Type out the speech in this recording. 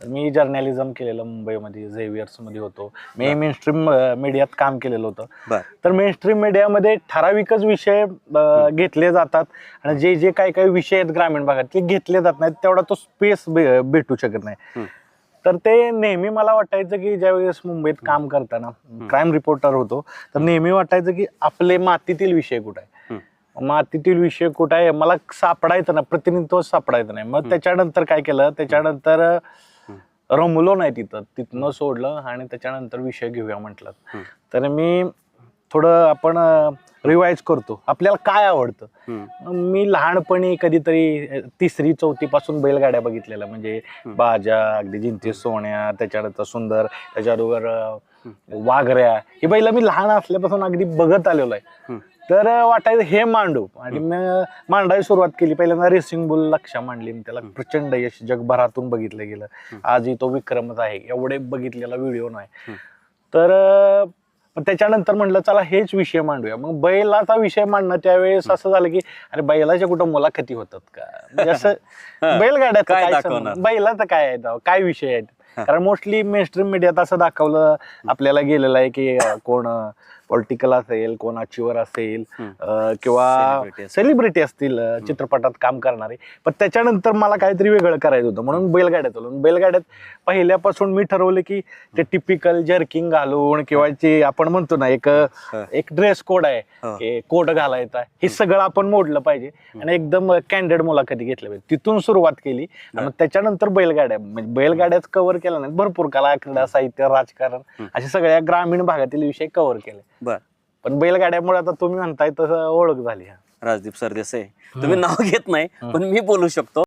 मी journalism केलेलं मुंबईमध्ये झेवियर्समध्ये होतो. मी मेन स्ट्रीम मीडियात काम केलेलं होतं. तर मेन स्ट्रीम मीडियामध्ये ठराविकच विषय घेतले जातात. आणि जे जे काही काही विषय आहेत ग्रामीण भागात ते घेतले जात नाहीत. तेवढा तो स्पेस भेटू शकत नाही. तर ते नेहमी मला वाटायचं की ज्यावेळेस मुंबईत काम करताना क्राईम रिपोर्टर होतो तर नेहमी वाटायचं की आपले मातीतील विषय कुठे आहे? मातीतील विषय कुठे आहे? मला सापडायचं ना प्रतिनिधित्व सापडायचं नाही. मग त्याच्यानंतर काय केलं? त्याच्यानंतर रमलो नाही तिथं तिथनं सोडलं आणि त्याच्यानंतर विषय घेऊया म्हटलं. तर मी थोडं आपण रिवाईज करतो आपल्याला काय आवडतं. मी लहानपणी कधीतरी तिसरी चौथी पासून बैलगाड्या बघितलेल्या म्हणजे. बाजा अगदी जिंती सोन्या त्याच्यानंतर सुंदर त्याच्याबरोबर वाघऱ्या. ही बैल मी लहान असल्यापासून अगदी बघत आलेलो आहे. तर वाटायचं हे मांडू. आणि मग मांडायला सुरुवात केली. पहिल्यांदा रेसिंग बुल लक्षा मांडली. त्याला प्रचंड यश जगभरातून बघितलं गेलं. आजही तो विक्रमच आहे. एवढे बघितलेला व्हिडिओ नाही. तर त्याच्यानंतर म्हटलं चला हेच विषय मांडूया. मग बैलाचा विषय मांडणं त्यावेळेस असं झालं की अरे बैलाच्या कुठं मुलाखती होतात का? म्हणजे असं बैलगाड्यात? बैलाचं काय आहे? काय विषय आहेत. कारण मोस्टली मेनस्ट्रीम मीडियात असं दाखवलं आपल्याला गेलेलं आहे की कोण पॉलिटिकल असेल कोण अचिवर असेल किंवा. सेलिब्रिटी असतील. चित्रपटात काम करणारे. पण त्याच्यानंतर मला काहीतरी वेगळं करायचं होतं. म्हणून बैलगाड्यात आलो. बैलगाड्यात पहिल्यापासून मी ठरवलं की ते टिपिकल जर्किंग घालून किंवा जे आपण म्हणतो ना एक. एक ड्रेस कोड आहे कोट घालायचा हे सगळं आपण मोडलं पाहिजे. आणि एकदम कॅन्डेड मुलाखती घेतल्या पाहिजे. तिथून सुरुवात केली. आणि त्याच्यानंतर बैलगाड्या. म्हणजे बैलगाड्याच कव्हर केला नाही. भरपूर कला क्रीडा साहित्य राजकारण असे सगळ्या ग्रामीण भागातील विषय कव्हर केले. बर. पण बैलगाड्यामुळे आता तुम्ही म्हणताय तसं ओळख झाली. राजदीप सरदेसाई. तुम्ही नाव घेत नाही पण मी बोलू शकतो.